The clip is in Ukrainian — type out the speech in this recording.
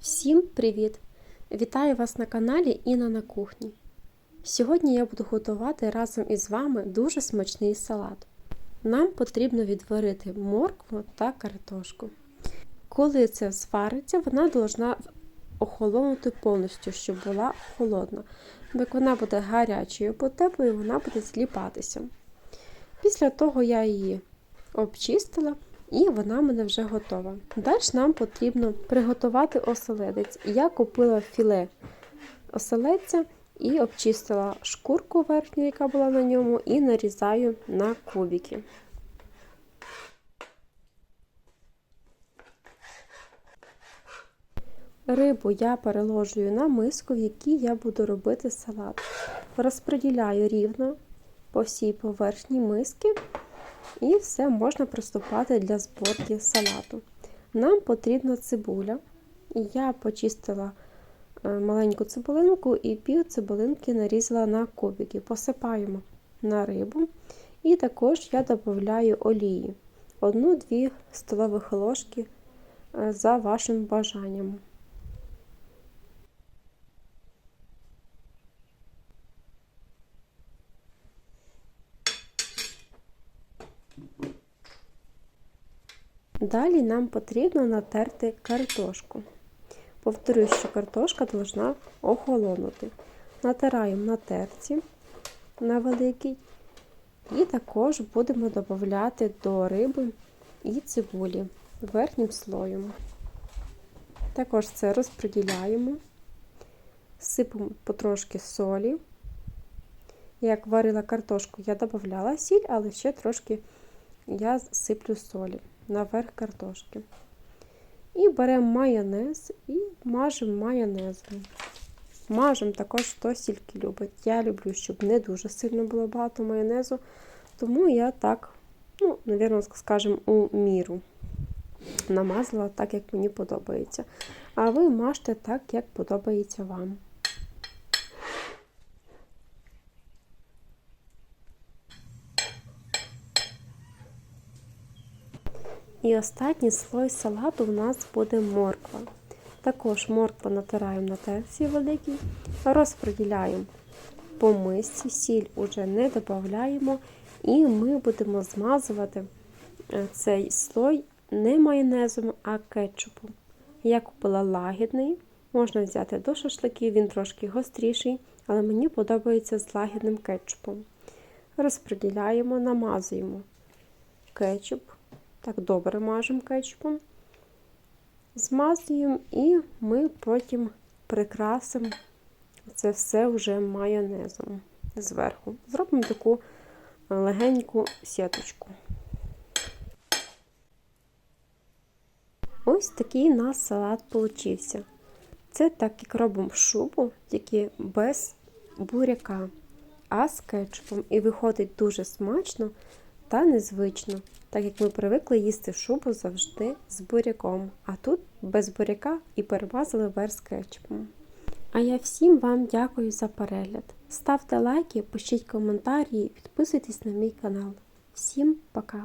Всім привіт! Вітаю вас на каналі Інна на кухні. Сьогодні я буду готувати разом із вами дуже смачний салат. Нам потрібно відварити моркву та картошку. Коли це свариться, вона повинна охолонути повністю, щоб була холодна. Як вона буде гарячою по теплою, вона буде зліпатися. Після того я її обчистила і вона в мене вже готова. Далі нам потрібно приготувати оселедець. Я купила філе оселедця і обчистила шкурку верхню, яка була на ньому, і нарізаю на кубики. Рибу я переложую на миску, в якій я буду робити салат. Розподіляю рівно по всій поверхні миски. І все можна приступати для зборки салату. Нам потрібна цибуля. Я почистила маленьку цибулинку і пів цибулинки нарізала на кубики. Посипаємо на рибу. І також я додаю олії. Одну-дві столових ложки за вашим бажанням. Далі нам потрібно натерти картошку. Повторюю, що картошка повинна охолонути. Натираємо на терці на великий. І також будемо додати до риби і цибулі верхнім слоєм. Також це розподіляємо, сипемо потрошки солі. Як варила картошку, я додавала сіль, але ще трошки я сиплю солі наверх картошки. І беремо майонез і мажемо майонезом. Мажемо також, хто стільки любить. Я люблю, щоб не дуже сильно було багато майонезу, тому я так, ну, навірно, скажімо, у міру намазала так, як мені подобається. А ви мажте так, як подобається вам. І останній слой салату у нас буде морква. Також моркву натираємо на терці великій, розподіляємо по мисці, сіль уже не додаємо, і ми будемо змазувати е, цей слой не майонезом, а кетчупом. Я купила лагідний, можна взяти до шашликів, він трошки гостріший, але мені подобається з лагідним кетчупом. Розподіляємо, намазуємо кетчуп. Так добре мажемо кетчупом, змазуємо і ми потім прикрасимо це все вже майонезом зверху. Зробимо таку легеньку сіточку. Ось такий у нас салат получився. Це так, як робимо шубу, тільки без буряка, а з кетчупом. І виходить дуже смачно та незвично, так як ми привикли їсти шубу завжди з буряком, а тут без буряка і перемазали верх кетчупом. А я всім вам дякую за перегляд. Ставте лайки, пишіть коментарі, підписуйтесь на мій канал. Всім пока!